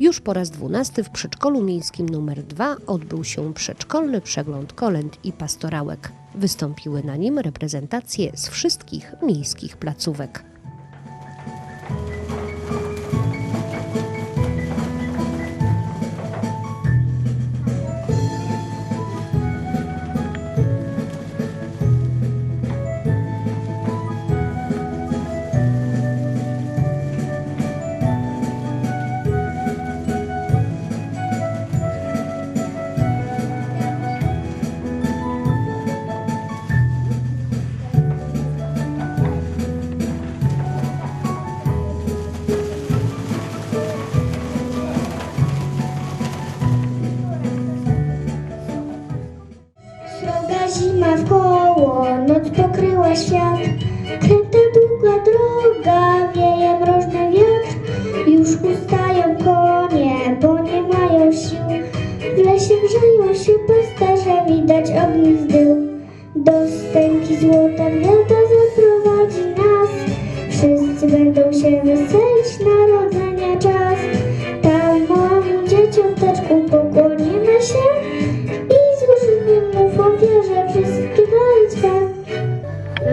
Już po raz dwunasty w przedszkolu miejskim numer 2 odbył się przedszkolny przegląd kolęd i pastorałek. Wystąpiły na nim reprezentacje z wszystkich miejskich placówek. widać ogniw był. Do stęki złota gwiazda zaprowadzi nas. Wszyscy będą się weselić, narodzenia czas. Tam małym dzieciąteczku pokłonimy się i złożymy mu w ofierze wszystkie dajce.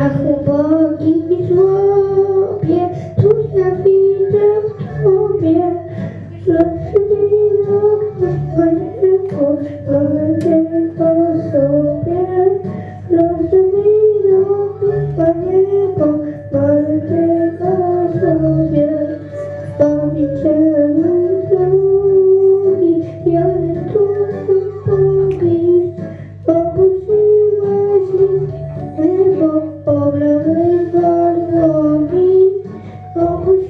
Ach, ubogi chłopie, tu ja widzę w tobie, że się nie mogę, nie Oh,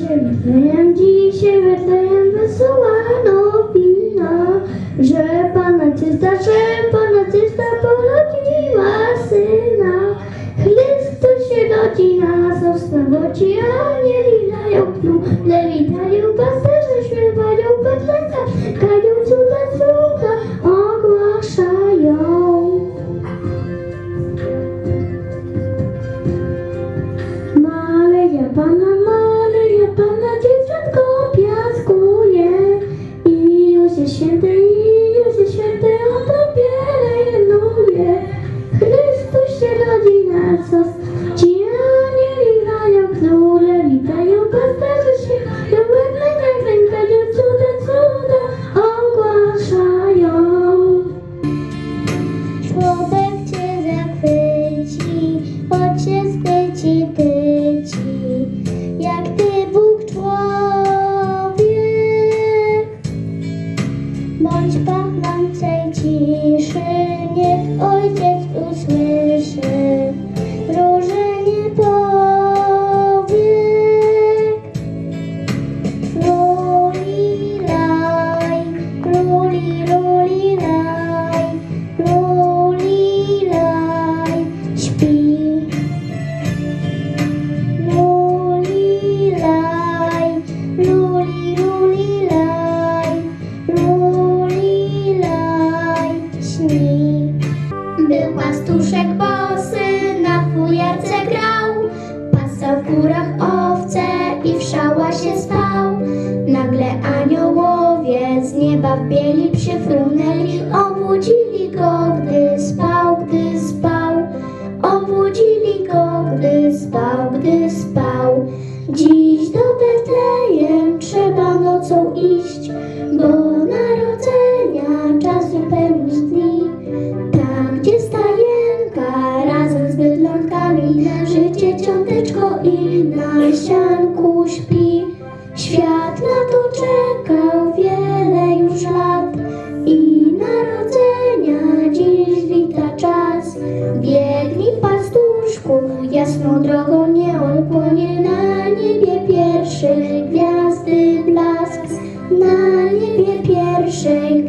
No się Betlejem, dzisiaj Betlejem wesoła nowina, że Pana Cysta, że Pana Cysta porodziła syna. Chrystus się rodzi nas, osławoci anieli.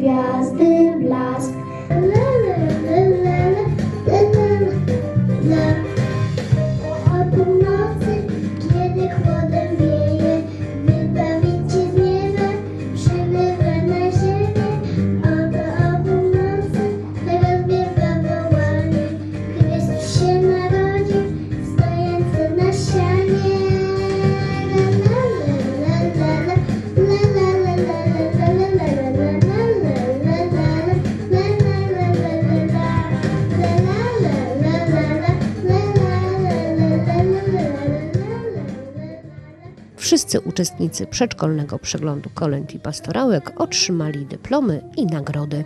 gracias. Wszyscy uczestnicy przedszkolnego przeglądu kolęd i pastorałek otrzymali dyplomy i nagrody.